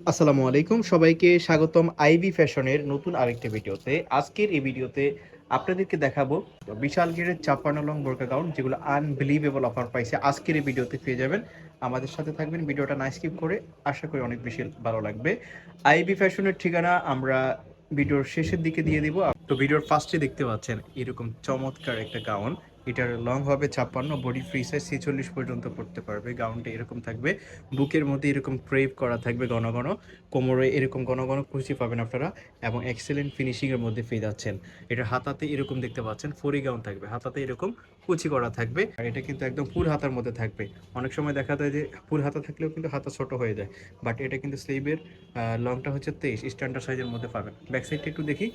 আসসালামু আলাইকুম। সবাইকে স্বাগতম আইবি ফ্যাশনের নতুন আরেকটি ভিডিওতে। আজকের এই ভিডিওতে আপনাদেরকে দেখাবো বিশাল গেরের চাপ্পান্ন লং বোরকা গাউন যেগুলো আনবিলিভেবল অফার পাইছে আজকের এই ভিডিওতে পেয়ে যাবেন। আমাদের সাথে থাকবেন, ভিডিওটা না স্কিপ করে আশা করি অনেক বেশি ভালো লাগবে। আইবি ফ্যাশনের ঠিকানা আমরা ভিডিওর শেষের দিকে দিয়ে দিব। তো ভিডিওর ফার্স্টে দেখতে পাচ্ছেন এরকম চমৎকার একটা গাউন এটার লং হবে ছাপ্পান্ন বডি ফ্রি সাইজ ছেচল্লিশ পর্যন্ত পড়তে পারবে। গাউনটা এরকম থাকবে। বুকের মধ্যে এরকম ক্রেভ করা থাকবে ঘন ঘন। কোমরে এরকম ঘন ঘন কুচি পাবেন আপনারা এবং এক্সেলেন্ট ফিনিশিংয়ের মধ্যে পেয়ে যাচ্ছেন। এটা হাতাতে এরকম দেখতে পাচ্ছেন ফরি গাউন থাকবে। হাতাতে এরকম কুচি করা থাকবে। আর এটা কিন্তু একদম ফুল হাতার মধ্যে থাকবে। অনেক সময় দেখা যায় যে ফুল হাতা থাকলেও কিন্তু হাতা ছোট হয়ে যায়। বাট এটা কিন্তু স্লিভের লংটা হচ্ছে তেইশ। স্ট্যান্ডার্ড সাইজের মধ্যে পাবেন। ব্যাক সাইডটা একটু দেখি।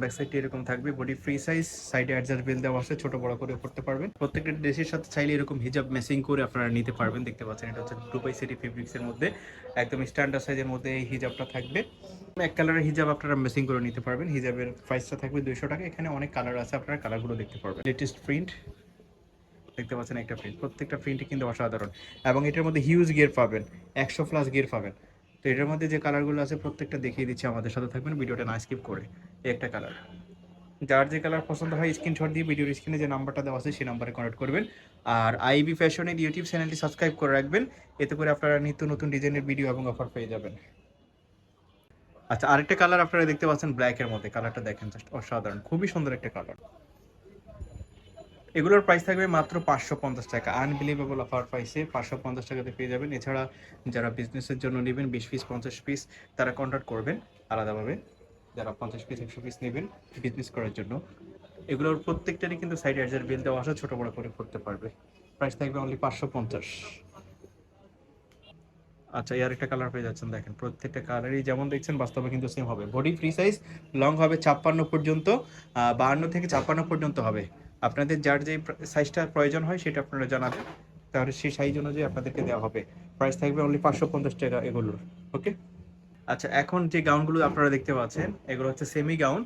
ব্যাক সাইডটি এরকম থাকবে বডি ফ্রি সাইজ সাইডে অ্যাডজাস্ট বেল দেওয়া আছে, ছোট বড় করে পড়তে পারবেন। প্রত্যেকটা ড্রেসের সাথে চাইলে এরকম হিজাব ম্যাচিং করে আপনারা নিতে পারবেন, দেখতে পাচ্ছেন এটা হচ্ছে দুবাই সিটি ফেব্রিক্সের মধ্যে। একদম স্ট্যান্ডার্ড সাইজের মধ্যে এই হিজাবটা থাকবে। এক কালারের হিজাব আপনারা ম্যাচিং করে নিতে পারবেন হিজাবের প্রাইসটা থাকবে দুইশো টাকা। এখানে অনেক কালার আছে, আপনারা কালারগুলো দেখতে পারবেন। লেটেস্ট প্রিন্ট দেখতে পাচ্ছেন একটা প্রিন্ট প্রত্যেকটা প্রিন্টই কিন্তু অসাধারণ। এবং এটার মধ্যে হিউজ গিয়ার পাবেন, একশো প্লাস গিয়ার পাবেন। তো এটার মধ্যে যে কালারগুলো আছে প্রত্যেকটা দেখিয়ে দিচ্ছি আমাদের সাথে থাকবেন, ভিডিওটা না স্কিপ করে এই একটা কালার যার যে কালার পছন্দ হয় স্ক্রিনশট দিয়ে ভিডিওর স্ক্রিনে যে নাম্বারটা দেওয়া আছে সেই নাম্বারে কন্ট্যাক্ট করবেন। আর আইবি ফ্যাশনের ইউটিউব চ্যানেলটি সাবস্ক্রাইব করে রাখবেন, এতে করে আপনারা নিত্য নতুন ডিজাইনের ভিডিও এবং অফার পেয়ে যাবেন। আচ্ছা আরেকটা কালার আপনারা দেখতে পাচ্ছেন ব্ল্যাকের মধ্যে কালারটা দেখেন জাস্ট অসাধারণ, খুবই সুন্দর একটা কালার এগুলোর প্রাইস থাকবে মাত্র পাঁচশো পঞ্চাশ টাকা। আনবিলিভেবল অফার প্রাইসে পাঁচশো পঞ্চাশ টাকাতে পেয়ে যাবেন। এছাড়া যারা বিজনেসের জন্য নেবেন, বিশ পিস পঞ্চাশ পিস তারা কন্ট্যাক্ট করবেন আলাদাভাবে। যারা পঞ্চাশ পিস একশো পিস নেবেন বিজনেস করার জন্য। এগুলোর প্রত্যেকটারই কিন্তু সাইড অ্যাডজার বিল দেওয়া আছে, ছোটো বড়ো করে করতে পারবে। প্রাইস থাকবে অনলি পাঁচশো পঞ্চাশ। আচ্ছা এর একটা কালার পেয়ে যাচ্ছেন, দেখেন। প্রত্যেকটা কালারই যেমন দেখছেন, বাস্তবে কিন্তু সেম হবে। বডি ফ্রি সাইজ লং হবে ছাপ্পান্ন পর্যন্ত বাহান্ন থেকে ছাপ্পান্ন পর্যন্ত হবে। আপনাদের যার যে সাইজটা প্রয়োজন হয় সেটা আপনারা জানাবেন। তাহলে সেই সাইজ অনুযায়ী আপনাদেরকে দেওয়া হবে। প্রাইস থাকবে অনলি পাঁচশো পঞ্চাশ টাকা এগুলোর ওকে আচ্ছা এখন যে গাউনগুলো আপনারা দেখতে পাচ্ছেন, এগুলো হচ্ছে semi gown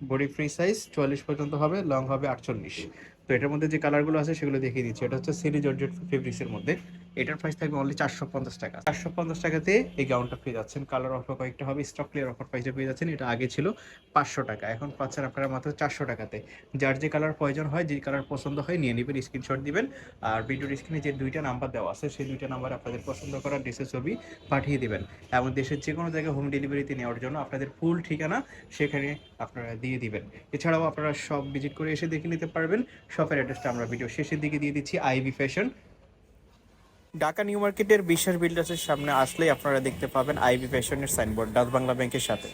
body free size চুয়াল্লিশ পর্যন্ত হবে লং হবে আটচল্লিশ। তো এটার মধ্যে যে কালারগুলো আছে সেগুলো দেখিয়ে দিচ্ছি। এটা হচ্ছে সিরি জর্জেট ফেব্রিক্সের মধ্যে। এটার প্রাইস থাকবে অনলি চারশো পঞ্চাশ টাকা। চারশো পঞ্চাশ টাকাতে এই গাউনটা পেয়ে যাচ্ছেন। কালার অফার কয়েকটা হবে। স্টক ক্লিয়ার অফার প্রাইসে পেয়ে যাচ্ছেন। এটা আগে ছিল পাঁচশো টাকা। এখন পাচ্ছেন আপনারা মাত্র চারশো টাকাতে। যার যে কালার প্রয়োজন হয়, যে কালার পছন্দ হয়, নিয়ে নেবেন স্ক্রিনশট দিবেন। আর ভিডিওর স্ক্রিনে যে দুইটা নাম্বার দেওয়া আছে, সেই দুইটা নাম্বার আপনাদের পছন্দ করা ড্রেসের ছবি পাঠিয়ে দিবেন। এবং দেশের যে কোনো জায়গায় হোম ডেলিভারিতে নেওয়ার জন্য আপনাদের ফুল ঠিকানা সেখানে আপনারা দিয়ে দিবেন। এছাড়াও আপনারা সব ভিজিট করে এসে দেখে নিতে পারবেন। শপের অ্যাড্রেসটা আমরা ভিডিও শেষের দিকে দিয়ে দিচ্ছি আইবি ফ্যাশন ঢাকা নিউ মার্কেটের বিশ্বাস বিল্ডার্সের সামনে আসলেই আপনারা দেখতে পাবেন আইবি ফ্যাশনের সাইনবোর্ড, ডাচ বাংলা ব্যাংকের সাথে।